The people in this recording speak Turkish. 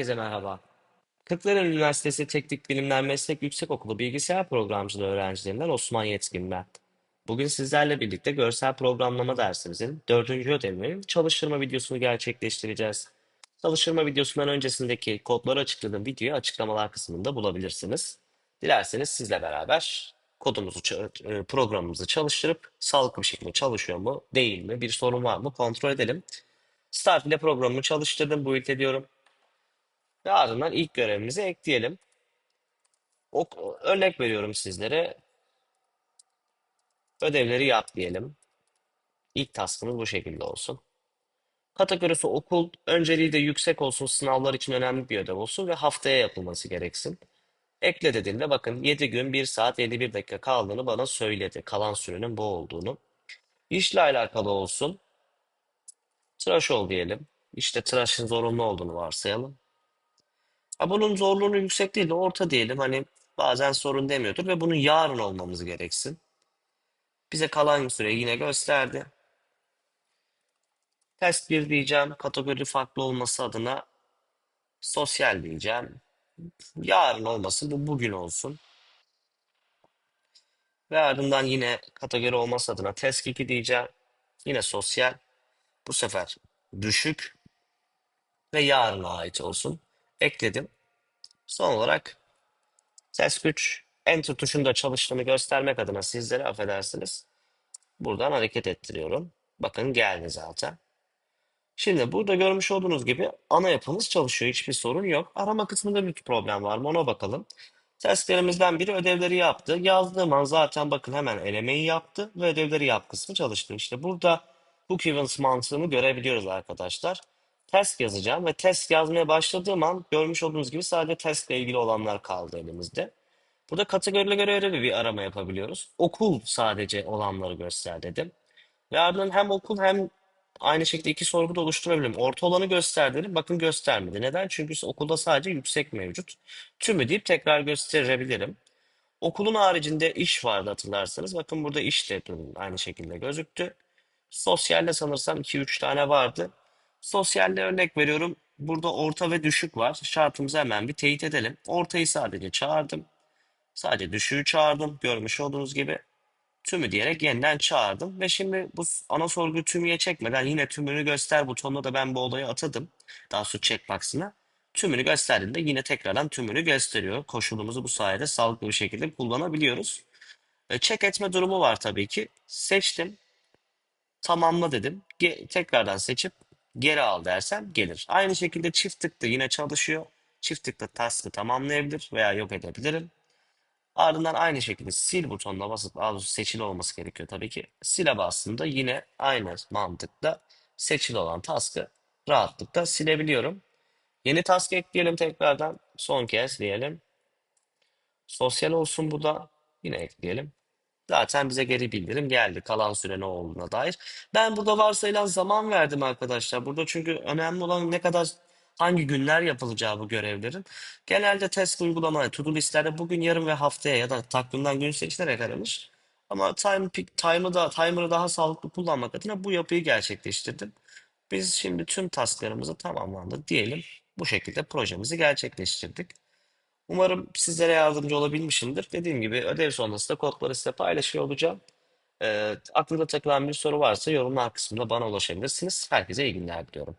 Herkese merhaba. Kırklareli Üniversitesi Teknik Bilimler Meslek Yüksekokulu Bilgisayar Programcılığı öğrencilerinden Osman Yetkin ben. Bugün sizlerle birlikte görsel programlama dersimizin dördüncü ödevinin çalıştırma videosunu gerçekleştireceğiz. Çalıştırma videosundan öncesindeki kodları açıkladığım videoyu açıklamalar kısmında bulabilirsiniz. Dilerseniz sizle beraber kodumuzu, e, programımızı çalıştırıp sağlıklı bir şekilde çalışıyor mu, değil mi, bir sorun var mı kontrol edelim. Start ile programımı çalıştırdım, build ediyorum. Ve ardından ilk görevimizi ekleyelim. O, örnek veriyorum sizlere. Ödevleri yap diyelim. İlk taskımız bu şekilde olsun. Kategorisi okul, önceliği de yüksek olsun, sınavlar için önemli bir ödev olsun ve haftaya yapılması gereksin. Ekle dediğimde bakın 7 gün 1 saat 51 dakika kaldığını bana söyledi. Kalan sürenin bu olduğunu. İşle alakalı olsun. Tıraş ol diyelim. İşte tıraşın zorunlu olduğunu varsayalım. Ha, bunun zorluğunu yüksek değil de orta diyelim. Hani bazen sorun demiyordur ve bunun yarın olmamız gereksin. Bize kalan süreyi yine gösterdi. Test 1 diyeceğim. Kategori farklı olması adına sosyal diyeceğim. Yarın olmasın bu bugün olsun. Ve ardından yine kategori olması adına test 2 diyeceğim. Yine sosyal. Bu sefer düşük ve yarına ait olsun. Ekledim. Son olarak test 3 enter tuşunda çalıştığını göstermek adına sizlere affedersiniz. Buradan hareket ettiriyorum. Bakın geldi zaten. Şimdi burada görmüş olduğunuz gibi ana yapımız çalışıyor. Hiçbir sorun yok. Arama kısmında bir problem var mı ona bakalım. Testlerimizden biri ödevleri yaptı. Yazdığım an zaten bakın hemen elemeyi yaptı ve ödevleri yap kısmı çalıştı. İşte burada book events mantığını görebiliyoruz arkadaşlar. Test yazacağım ve test yazmaya başladığım an görmüş olduğunuz gibi sadece testle ilgili olanlar kaldı elimizde. Burada kategorilere göre bir arama yapabiliyoruz. Okul sadece olanları göster dedim. Ve ardından hem okul hem aynı şekilde iki sorgu da oluşturabilirim. Orta olanı göster dedim. Bakın göstermedi. Neden? Çünkü okulda sadece yüksek mevcut. Tümü deyip tekrar gösterebilirim. Okulun haricinde iş vardı hatırlarsanız. Bakın burada iş de aynı şekilde gözüktü. Sosyalde sanırsam 2-3 tane vardı. Sosyalde örnek veriyorum. Burada orta ve düşük var. Şartımızı hemen bir teyit edelim. Ortayı sadece çağırdım. Sadece düşüğü çağırdım. Görmüş olduğunuz gibi tümü diyerek yeniden çağırdım. Ve şimdi bu ana sorguyu tümüye çekmeden yine tümünü göster butonuna da ben bu olayı atadım. Daha sonra checkbox'ına. Tümünü gösterdiğinde yine tekrardan tümünü gösteriyor. Koşulumuzu bu sayede sağlıklı bir şekilde kullanabiliyoruz. E, check etme durumu var tabii ki. Seçtim. Tamamla dedim. Ge- tekrardan seçip geri al dersem gelir. Aynı şekilde çift tıkla yine çalışıyor. Çift tıkla task'ı tamamlayabilir veya yok edebilirim. Ardından aynı şekilde sil butonuna basıp daha seçili olması gerekiyor tabii ki. Sile bastığımda yine aynı mantıkla seçili olan task'ı rahatlıkla silebiliyorum. Yeni task ekleyelim tekrardan. Son kez diyelim. Sosyal olsun bu da. Yine ekleyelim. Zaten bize geri bildirim geldi kalan süre ne olduğuna dair. Ben burada varsayılan zaman verdim arkadaşlar. Burada çünkü önemli olan ne kadar hangi günler yapılacağı bu görevlerin. Genelde test uygulama, to-do listelerde bugün, yarın ve haftaya ya da takvimden gün seçilerek aramış. Ama time pick, time'ı da timer'ı daha sağlıklı kullanmak adına bu yapıyı gerçekleştirdim. Biz şimdi tüm tasklarımızı tamamlandı diyelim. Bu şekilde projemizi gerçekleştirdik. Umarım sizlere yardımcı olabilmişimdir. Dediğim gibi ödev sonrası da kodları size paylaşıyor olacağım. Ee, aklınıza takılan bir soru varsa yorumlar kısmında bana ulaşabilirsiniz. Herkese iyi günler diliyorum.